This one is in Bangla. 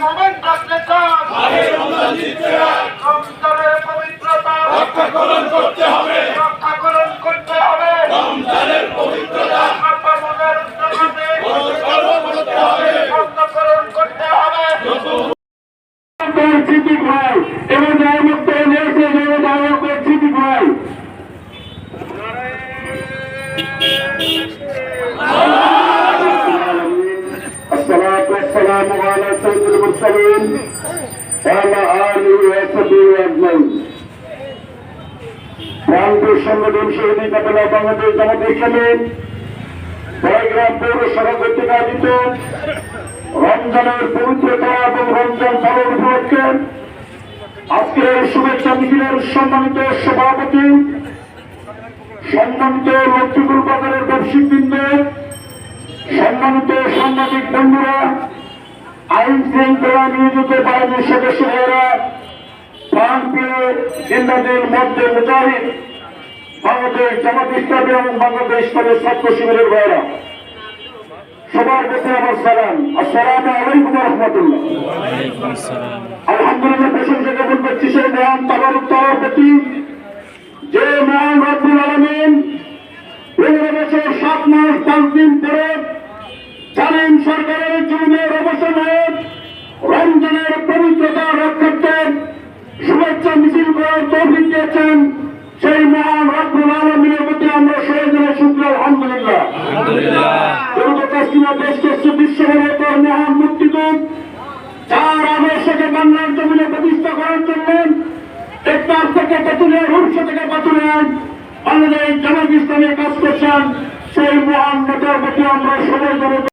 মোমেন রাখতে চান রমজানের পবিত্রতা রক্ষাকরণ করতে হবে রক্ষাকরণ ভাই سيد المرسلين وعلى آله وصحبه أجمعين প্রান্তীয় সংগঠন শহীদ কাপেলা বাংলাদেশ জামাত ইসলামী বড়গ্রাম পৌরসভা কর্তৃক আয়োজিত রমজানের পবিত্রতা এবং রমজান পালন উপলক্ষে আজকের এই শুভেচ্ছা মিছিলের সম্মানিত সভাপতি সম্মানিত লক্ষ্মীপুর বাজারের ব্যবসায়িক বৃন্দ সম্মানিত সাংবাদিক বন্ধুরা আইন শৃঙ্খলা নিয়োজিত বাহিনীর সদস্য প্রান্তীয় জিন্দাদের মধ্যে মুজাহিদ, বাংলাদেশ জামাত ইসলামী এবং বাংলাদেশ কলেজ ছাত্র শিবিরের ভাইয়েরা সবার কাছে আমার সালাম। আসসালাম আলাইকুম রহমতুল্লাহ। আলহামদুলিল্লাহ, প্রশংসা জ্ঞাপন করছি সেই মহান তাবারুক তাওয়ার প্রতি। যে মহান রব্বুল আলমিন পনেরো বছর, সাত মাস, পাঁচ দিন পরে জালিম সরকারের জুলুমের অবসান হয়ে রমজানের পবিত্রতা রক্ষার্থে শুভেচ্ছা মিছিল করার তৌফিক দিয়েছেন সেই মহান রব্বুল আলমিনের প্রতি আমরা সহজনে শুক্র আলহামদুলিল্লাহ। কাশ্মীরা দেশ করছে বিশ্বভারতের মহান মুক্তিদূত যার আদর্শকে বাংলার জমিনে প্রতিষ্ঠা করার জন্য টেকনার থেকে পাতুলিয়া রূপস থেকে বাংলাদেশ জামাত ইসলামে কাজ করছেন সেই মহান নেতার প্রতি আমরা সবাই